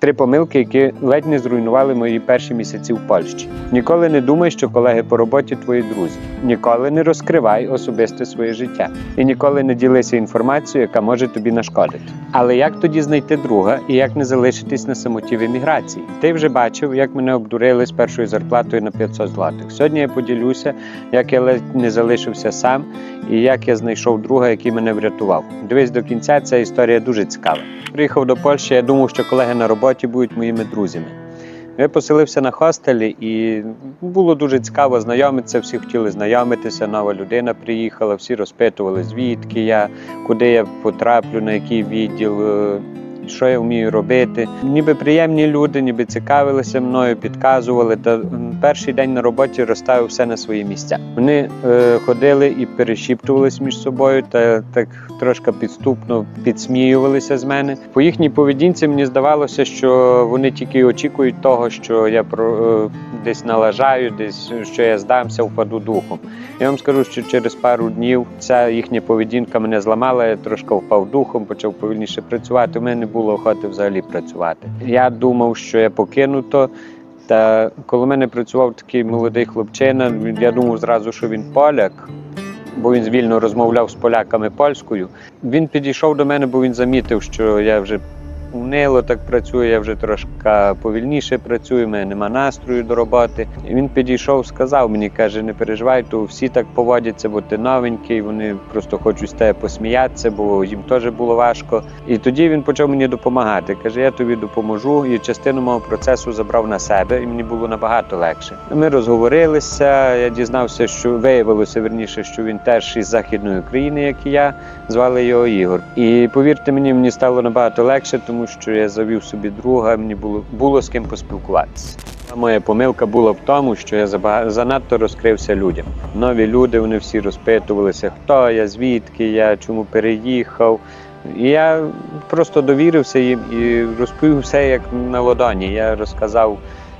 Три помилки, які ледь не зруйнували мої перші місяці в Польщі. Ніколи не думай, що колеги по роботі твої друзі. Ніколи не розкривай особисте своє життя і ніколи не ділися інформацією, яка може тобі нашкодити. Але як тоді знайти друга і як не залишитись на самоті в еміграції? Ти вже бачив, як мене обдурили з першою зарплатою на 500 злотих. Сьогодні я поділюся, як я ледь не залишився сам і як я знайшов друга, який мене врятував. Дивись до кінця, ця історія дуже цікава. Приїхав до Польщі, я думав, що колеги на роботі будуть моїми друзями. Я поселився на хостелі і було дуже цікаво знайомитися. Всі хотіли знайомитися. Нова людина приїхала, всі розпитували, звідки я, куди я потраплю, на який відділ, е, що я вмію робити. Ніби приємні люди, ніби цікавилися мною, підказували. Та перший день на роботі розставив все на свої місця. Вони е, ходили і перешіптувались між собою, та так трошки підступно підсміювалися з мене. По їхній поведінці мені здавалося, що вони тільки очікують того, що я про е, десь налажаю, десь що я здамся, впаду духом. Я вам скажу, що через пару днів ця їхня поведінка мене зламала. Я трошки впав духом, почав повільніше працювати. У мене не було охоти взагалі працювати. Я думав, що я покину то. Та коли мене працював такий молодий хлопчина, я думав зразу, що він поляк, бо він звільно розмовляв з поляками польською. Він підійшов до мене, бо він замітив, що я вже унило так працюю, я вже трошки повільніше працюю, в мене нема настрою до роботи. І він підійшов, сказав мені, каже, не переживай, то всі так поводяться, бо ти новенький, вони просто хочуть з тебе посміятися, бо їм теж було важко. І тоді він почав мені допомагати. Каже, я тобі допоможу. І частину мого процесу забрав на себе, і мені було набагато легше. Ми розговорилися. Я дізнався, що виявилося верніше, що він теж із західної України, як і я. Звали його Ігор. І повірте мені, мені стало набагато легше, тому що я завів собі друга, мені було, було з ким поспілкуватися. Моя помилка була в тому, що я занадто розкрився людям. Нові люди вони всі розпитувалися, хто я, звідки я, чому переїхав. І я просто довірився їм і розповів все як на ладоні. Я розказав,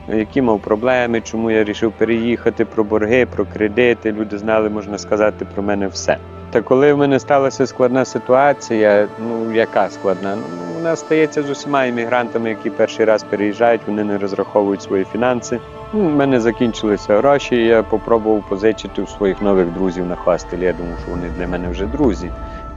які мав проблеми, чому я вирішив переїхати, про борги, про кредити. Люди знали, можна сказати, про мене все. Та коли в мене сталася складна ситуація, ну яка складна? Ну, вона стається з усіма іммігрантами, які перший раз переїжджають, вони не розраховують свої фінанси. Ну, У мене закінчилися гроші, і я попробував позичити у своїх нових друзів на хостелі. Я думав, що вони для мене вже друзі,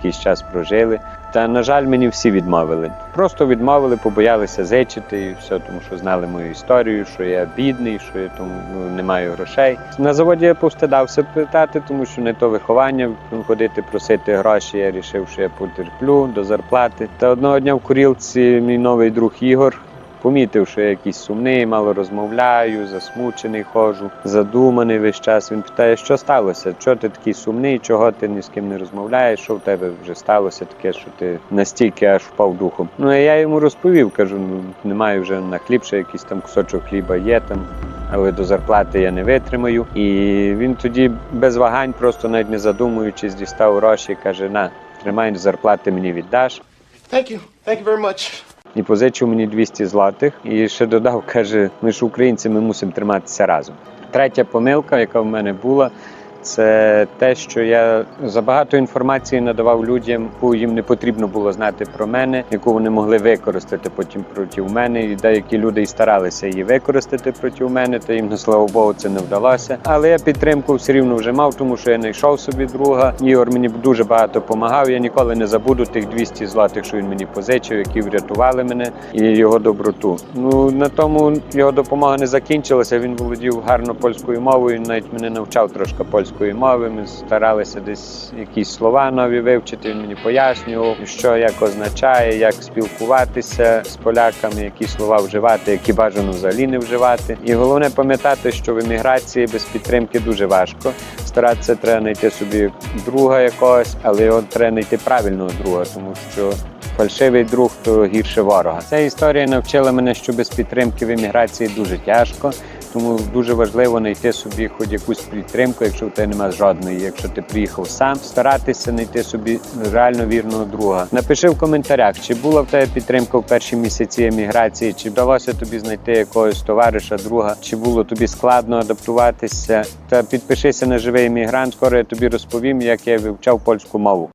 якийсь час прожили. Та, на жаль, мені всі відмовили. Просто відмовили, побоялися зичити і все, тому що знали мою історію, що я бідний, що я тому ну, не маю грошей. На заводі я повстадався питати, тому що не то виховання ходити просити гроші. Я вирішив, що я потерплю до зарплати. Та одного дня в курілці мій новий друг Ігор. Помітив, що я якийсь сумний, мало розмовляю, засмучений ходжу, задуманий весь час. Він питає, що сталося? Чого ти такий сумний? Чого ти ні з ким не розмовляєш? Що в тебе вже сталося таке, що ти настільки аж впав духом? Ну а я йому розповів, кажу: ну немає вже на хліб, ще якийсь там кусочок хліба є там. Але до зарплати я не витримаю. І він тоді без вагань, просто навіть не задумуючись, дістав гроші і каже: на, тримай зарплати мені віддаш. Thank you. Thank you very much. І позичив мені 200 злотих. І ще додав, каже: ми ж українці, ми мусимо триматися разом. Третя помилка, яка в мене була, це те, що я забагато інформації надавав людям, яку їм не потрібно було знати про мене, яку вони могли використати потім проти мене. І деякі люди і старалися її використати проти мене, та їм, ну, слава Богу, це не вдалося. Але я підтримку все рівно вже мав, тому що я знайшов собі друга. Ігор мені дуже багато допомагав. Я ніколи не забуду тих 200 злотих, що він мені позичив, які врятували мене і його доброту. Ну на тому його допомога не закінчилася. Він володів гарно польською мовою. Навіть мене навчав трошки польської мови. Ми старалися десь якісь слова нові вивчити. Він мені пояснював, що як означає, як спілкуватися з поляками, які слова вживати, які бажано взагалі не вживати. І головне пам'ятати, що в еміграції без підтримки дуже важко. Старатися треба знайти собі друга якогось, але його треба знайти правильного друга, тому що фальшивий друг то гірше ворога. Ця історія навчила мене, що без підтримки в еміграції дуже тяжко. Тому дуже важливо знайти собі хоч якусь підтримку, якщо в тебе немає жодної. Якщо ти приїхав сам, старатися знайти собі реально вірного друга. Напиши в коментарях, чи була в тебе підтримка в перші місяці еміграції, чи вдалося тобі знайти якогось товариша, друга, чи було тобі складно адаптуватися. Та підпишися на живий емігрант. Скоро я тобі розповім, як я вивчав польську мову.